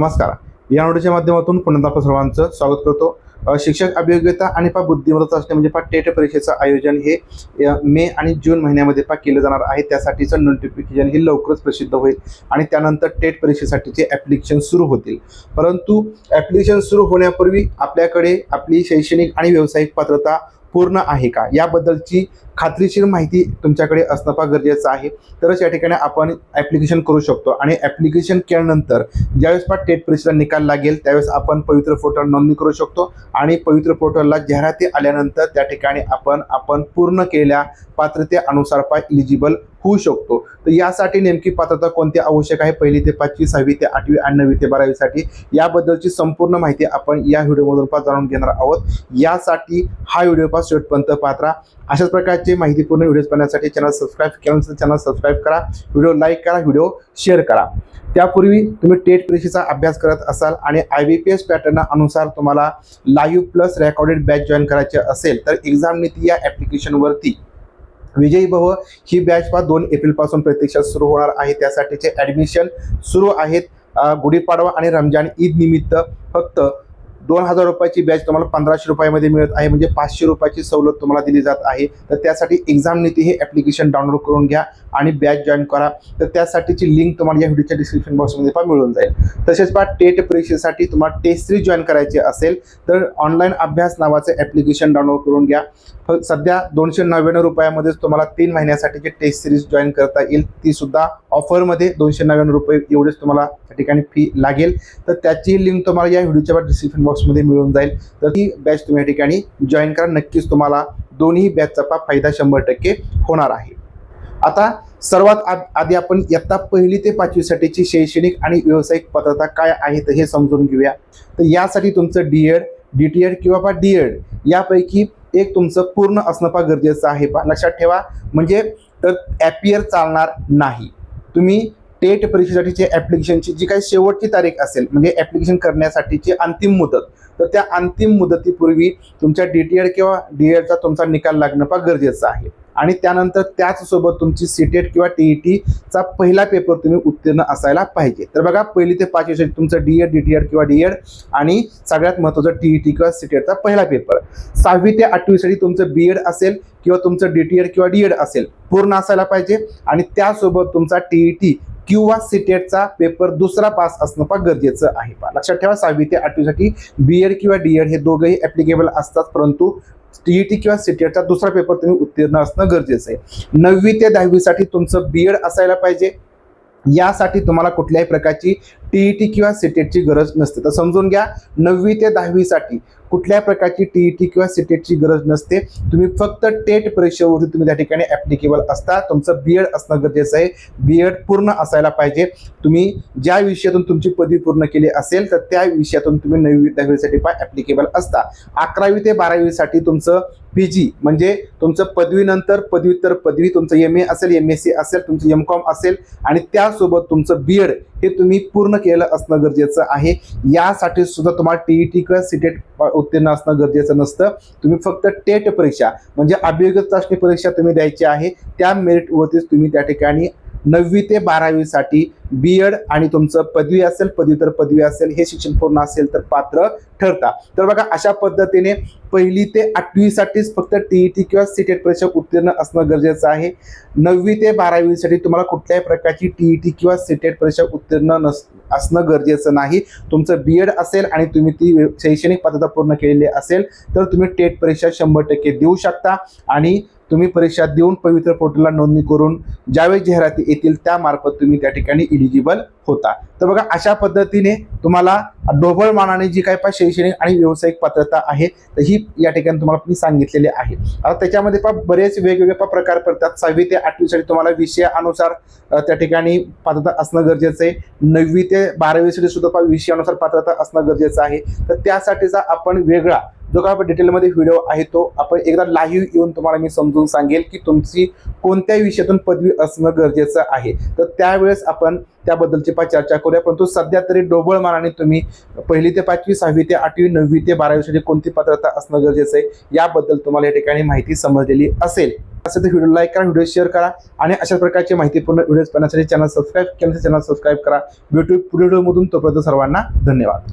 नमस्कार. या नोटीच्या माध्यमातून पुन्हा सर्वांचं स्वागत करतो. शिक्षक अभियोग्यता आणि पा बुद्धिमत्ता असणे म्हणजे पा टेट परीक्षेचं आयोजन हे मे आणि जून महिन्यामध्ये पा केलं जाणार आहे. त्यासाठीचं नोटिफिकेशन हे लवकरच प्रसिद्ध होईल आणि त्यानंतर टेट परीक्षेसाठीचे ॲप्लिकेशन सुरू होतील. परंतु ॲप्लिकेशन सुरू होण्यापूर्वी आपल्याकडे आपली शैक्षणिक आणि व्यावसायिक पात्रता पूर्ण आहे का? याबद्दलची खात्रीशीर माहिती तुमच्याकडे असणं फार गरजेचं आहे. तरच या ठिकाणी आपण ॲप्लिकेशन करू शकतो. आणि ॲप्लिकेशन केल्यानंतर ज्यावेळेस पण टेट परीक्षेला निकाल लागेल त्यावेळेस आपण पवित्र पोर्टल नोंदणी करू शकतो. आणि पवित्र पोर्टलला जाहिराती आल्यानंतर त्या ठिकाणी आपण आपण पूर्ण केलेल्या पात्रतेअनुसार पा इलिजिबल होऊ शकतो. तर यासाठी नेमकी पात्रता कोणती आवश्यक आहे? पहिली ते पाचवी सहावी ते आठवी आणि नववी ते बारावीसाठी याबद्दलची संपूर्ण माहिती आपण या व्हिडिओमधून पा जाणून घेणार आहोत. यासाठी हा व्हिडिओ पास शेवटपर्यंत पात्रा अशाच प्रकारचे माहितीपूर्ण व्हिडिओज पाहण्यासाठी चॅनल सबस्क्राईब केलं नसेल चॅनल सबस्क्राईब करा व्हिडिओ लाईक करा व्हिडिओ शेअर करा. त्यापूर्वी तुम्ही टेट परीक्षेचा अभ्यास करत असाल आणि I B P S pattern अनुसार तुम्हाला live plus recorded batch join करायचे असेल तर एक्झाम नीती या ॲप्लिकेशनवरती विजयी भव ही बॅच पा दोन एप्रिलपासून प्रत्यक्षात सुरू होणार आहे. त्यासाठीचे ॲडमिशन सुरू आहेत. गुढीपाडवा आणि रमजान ईद निमित्त फक्त दोन हजार रुपयाची बॅच तुम्हाला पंधराशे रुपयामध्ये मिळत आहे. म्हणजे पाचशे रुपयाची सवलत तुम्हाला दिली जात आहे. तर त्यासाठी एक्झाम नीती हे ॲप्लिकेशन डाउनलोड करून घ्या आणि बॅच जॉईन करा. तर त्यासाठीची लिंक तुम्हाला या व्हिडिओच्या डिस्क्रिप्शन बॉक्समध्ये पण मिळून जाईल. तसेच पहा टेट परीक्षेसाठी तुम्हाला टेस्ट सिरीज जॉईन करायची असेल तर ऑनलाईन अभ्यास नावाचं ॲप्लिकेशन डाउनलोड करून घ्या. फ- सध्या दोनशे नव्याण्णव रुपयामध्येच तुम्हाला तीन महिन्यासाठीची टेस्ट सिरीज जॉईन करता येईल. ती सुद्धा ऑफरमध्ये दोनशे नव्याण्णव रुपये एवढेच तुम्हाला त्या ठिकाणी फी लागेल. तर त्याची लिंक तुम्हाला या व्हिडिओच्या डिस्क्रिप्शन बॉक्समध्ये मिळून जाईल. तर ती बॅच तुम्ही या ठिकाणी जॉईन करा. नक्कीच तुम्हाला दोन्ही बॅचचा फायदा शंभर टक्के होणार आहे. आता सर्वात आधी आपण इयत्ता पहिली ते पाचवीसाठीची शैक्षणिक आणि व्यावसायिक पात्रता काय आहे तर हे समजून घेऊया. तर यासाठी तुमचं D Ed D T Ed किंवा पा डी एड यापैकी एक तुमचं पूर्ण असणं पा गरजेचं आहे पा लक्षात ठेवा. म्हणजे तर ॲपियर चालणार नाही. तुम्ही टेट परीक्षेसाठीची ॲप्लिकेशनची जी काही शेवटची तारीख असेल म्हणजे ॲप्लिकेशन करण्यासाठीची अंतिम मुदत तर त्या अंतिम मुदतीपूर्वी तुमच्या डी टी एड किंवा डी एडचा तुमचा निकाल लागणं फार गरजेचं आहे. आणि त्यानंतर त्याचसोबत तुमची सी सीटेट किंवा टी ई टीचा पहिला पेपर तुम्ही उत्तीर्ण असायला पाहिजे. तर बघा पहिली ते पाच वर्षाची तुमचं D Ed D T Ed किंवा डी एड आणि सगळ्यात महत्त्वाचं टी ई टी किंवा सी सीटेटचा पहिला पेपर सहावी ते आठवीसाठी तुमचं बी एड असेल किंवा तुमचं डी टी एड किंवा डी एड असेल पूर्ण असायला पाहिजे. आणि त्यासोबत तुमचा टी ई टी किंवा सीटेटचा पेपर दुसरा पास असणं पण गरजेचं आहे. पहा लक्षात ठेवा सहावी ते आठवीसाठी बी एड किंवा डी एड हे दोघंही ॲप्लिकेबल असतात परंतु टीईटी किंवा सीटेटचा दुसरा पेपर तुम्ही उत्तीर्ण असणं गरजेचं आहे. नववी ते दहावीसाठी तुमचं बी एड असायला पाहिजे. यासाठी तुम्हाला कुठल्याही प्रकारची टीईटी किंवा सीटेटची गरज नसते. तर समजून घ्या नववी ते दहावीसाठी कुठल्याही प्रकारची टीईटी किंवा सीटेटची गरज नसते. तुम्ही फक्त टेट परीक्षेवरती तुम्ही त्या ठिकाणी ॲप्लिकेबल असता. तुमचं बी एड असणं गरजेचं आहे. बी एड पूर्ण असायला पाहिजे. तुम्ही ज्या विषयातून तुमची पदवी पूर्ण केली असेल तर त्या विषयातून तुम्ही नववी दहावीसाठी पण ॲप्लिकेबल असता. अकरावी ते बारावीसाठी तुमचं पी जी म्हणजे तुमचं पदवीनंतर पदव्युत्तर पदवी तुमचं एम ए असेल एम एस सी असेल तुमचं एम कॉम असेल आणि त्यासोबत तुमचं बी एड हे तुम्ही पूर्ण केलं असणं गरजेचं आहे. यासाठी सुद्धा तुम्हाला टी ई टी किंवा सीटेट उत्तीर्ण असणं गरजेचं नसतं. तुम्ही फक्त टेट परीक्षा म्हणजे अभियोग्य चाचणी परीक्षा तुम्ही द्यायची आहे. त्या मेरिटवरतीच तुम्ही त्या ठिकाणी नववी ते बारावीसाठी बी एड आणि तुमचं पदवी असेल पदव्युत्तर पदवी असेल हे शिक्षण पूर्ण असेल तर पात्र ठरता. तर बघा अशा पद्धतीने पहिली ते आठवीसाठीच फक्त टी ई टी किंवा सीटेट परीक्षा उत्तीर्ण असणं गरजेचं आहे. नववी ते बारावीसाठी तुम्हाला कुठल्याही प्रकारची टी ई टी किंवा सीटेट परीक्षा उत्तीर्ण नस असणं गरजेचं नाही. तुमचं बी एड असेल आणि तुम्ही ती व्य- शैक्षणिक पात्रता पूर्ण केलेली असेल तर तुम्ही टेट परीक्षा शंभर टक्के देऊ शकता. आणि तुम्ही परीक्षा देऊन पवित्र पोर्टलला नोंदणी करून ज्यावेळी जाहिराती येतील त्यामार्फत तुम्ही त्या ठिकाणी इलिजिबल होता. तर बघा अशा पद्धतीने तुम्हाला ढोबळ मानाने जी काही पा शैक्षणिक आणि व्यावसायिक पात्रता आहे तर ही या ठिकाणी तुम्हाला मी सांगितलेली आहे. आता त्याच्यामध्ये पा बरेच वेगवेगळे पा प्रकार पडतात. सहावी ते आठवीसाठी तुम्हाला विषयानुसार त्या ठिकाणी पात्रता असणं गरजेचं आहे. नववी ते बारावीसाठी सुद्धा पा विषयानुसार पात्रता असणं गरजेचं आहे. तर त्यासाठीचा आपण वेगळा जो काय आपण डिटेलमध्ये व्हिडिओ आहे तो आपण एकदा लाईव्ह येऊन तुम्हाला मी समजून सांगेल की तुमची कोणत्या विषयातून पदवी असणं गरजेचं आहे. तर त्यावेळेस आपण त्याबद्दलची पा चर्चा करूया. परंतु सध्या तरी डोबळ मानाने तुम्ही पहिली ते पाचवी सहावी ते आठवी नववी ते बारावीसाठी कोणती पात्रता असणं गरजेचं आहे याबद्दल तुम्हाला या ठिकाणी माहिती समजलेली असेल. असेल तर व्हिडिओ लाईक करा व्हिडिओ शेअर करा आणि अशा प्रकारची माहितीपूर्ण व्हिडिओज पाहण्यासाठी चॅनल सबस्क्राईब केल्याचं चॅनल सबस्क्राईब करा. भेटू पुढील व्हिडिओमधून तोपर्यंत सर्वांना धन्यवाद.